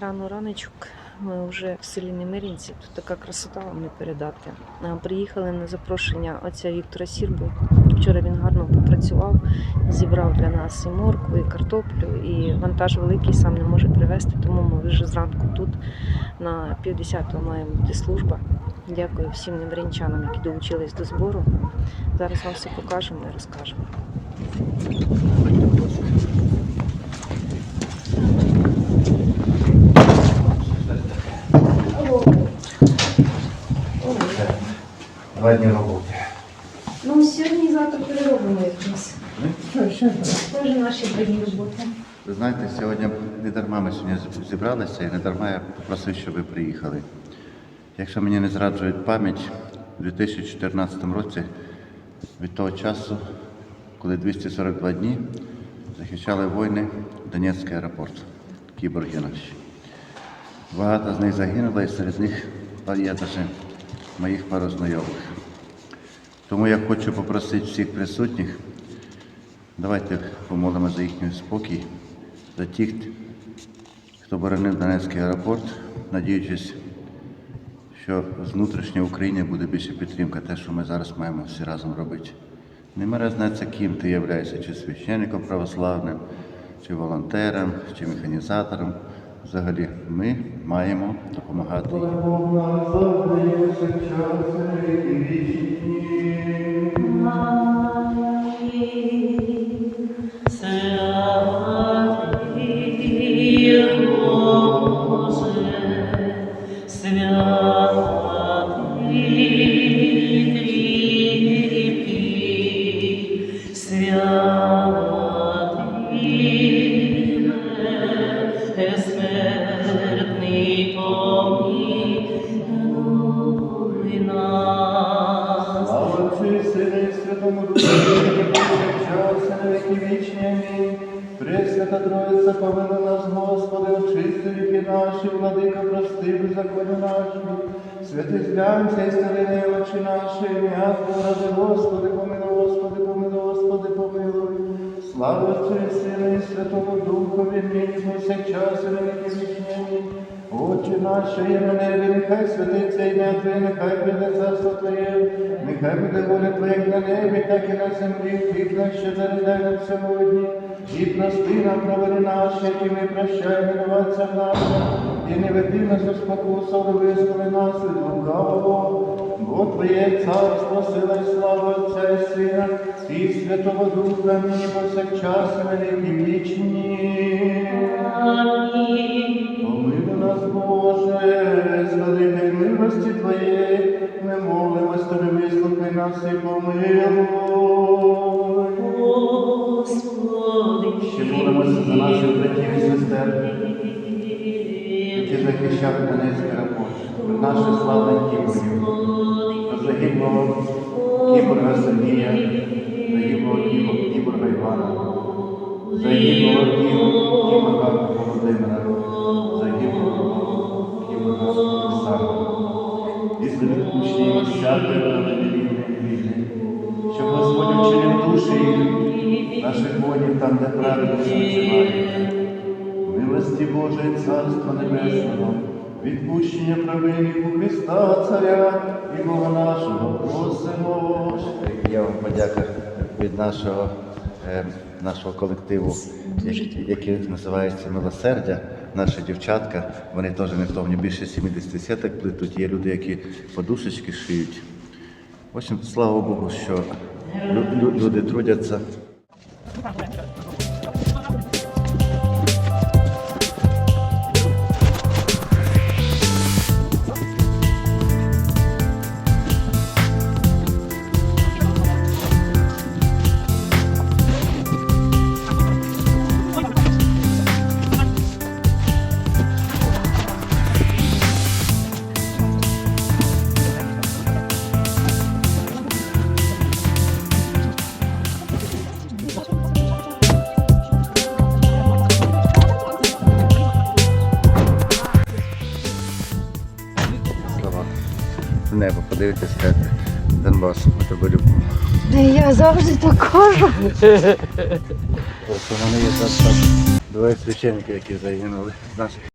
Рано раночок ми вже в селі Немирінці. Тут така красота вам не передати. Приїхали на запрошення отця Віктора Сірбу. Вчора він гарно попрацював, зібрав для нас і моркву, і картоплю, і вантаж великий сам не може привезти, тому ми вже зранку тут на півдесятого має бути служба. Дякую всім немирінчанам, які долучились до збору. Зараз вам все покажемо і розкажемо. Два дні роботи. Ну, сьогодні і завтра переробимо якось. Теж наші дні роботи. Ви знаєте, сьогодні не дарма ми сьогодні зібралися і не дарма я попросив, щоб ви приїхали. Якщо мені не зраджують пам'ять, у 2014 році від того часу, коли 242 дні захищали воїни Донецький аеропорт, кіборги наші. Багато з них загинуло, і серед них є навіть моїх пару знайомих. Тому я хочу попросити всіх присутніх, давайте помолимо за їхній спокій, за тих, хто боронив Донецький аеропорт, надіючись, що з внутрішньої України буде більше підтримка, те, що ми зараз маємо всі разом робити. Немає різниці, ким ти являєшся, чи священником православним, чи волонтером, чи механізатором. Взагалі, ми маємо допомагати їм. Смертний помилуй нас. Слава Святому Духу, на віки вічні. Пресвята Троїця, помилуй нас, Господи, очисти наші, владика, прости, беззаконня наші. Святий зглянься і старини очі наші, ім'я Твоє ради, Господи, помилуй, Господи, помилуй, Господи, помилуй. Слава Отцю і Сину і Святому Духові, нині повсякчас і на віки вічні. Отче наш, що є на небі, нехай святиться ім'я Твоє, нехай прийде царство Твоє, нехай буде воля Твоя на небі, так і на землі, хліб наш що заридай нам сьогодні, і прости нам провини наші, які ми прощаємо винуватцям нашим, і не веди нас у спокусу, але визволи нас від лукавого. Бо Твоє царство, сила і слава Отця і Сина, і Святого Духа, нині повсякчас і на віки вічні. Помилуй нас, Боже, з великої милості Твоєї, ми молимось Тобі, вислухай нас і помилуй. Ще молимося за наших братів і сестер, які захищають аеропорт, за наших славних кіборгів, загиблого кіборга Сергія, загиблого кібо- кіборга Івана, загиблого кібо- кіборга Володимира, загиблого кіборга Олександра. З відпущення всякої вини, щоб Господь вчинив душі наших воїнів там, де правильно спочивають. Милості Божої Царства Небесного, відпущення провин у Христа Царя і Бога нашого просимо. Я вам подяка від нашого, е, нашого колективу, який, який називається Милосердя. Наші дівчатка, вони теж не втомні більше 70 сіток плетуть. Є люди, які подушечки шиють. В общем, слава Богу, що лю- лю- люди трудяться. Небо подивитися, як Донбас, ми тебе любимо. Я завжди так кажу. Мене є двоє священників, які загинули з наших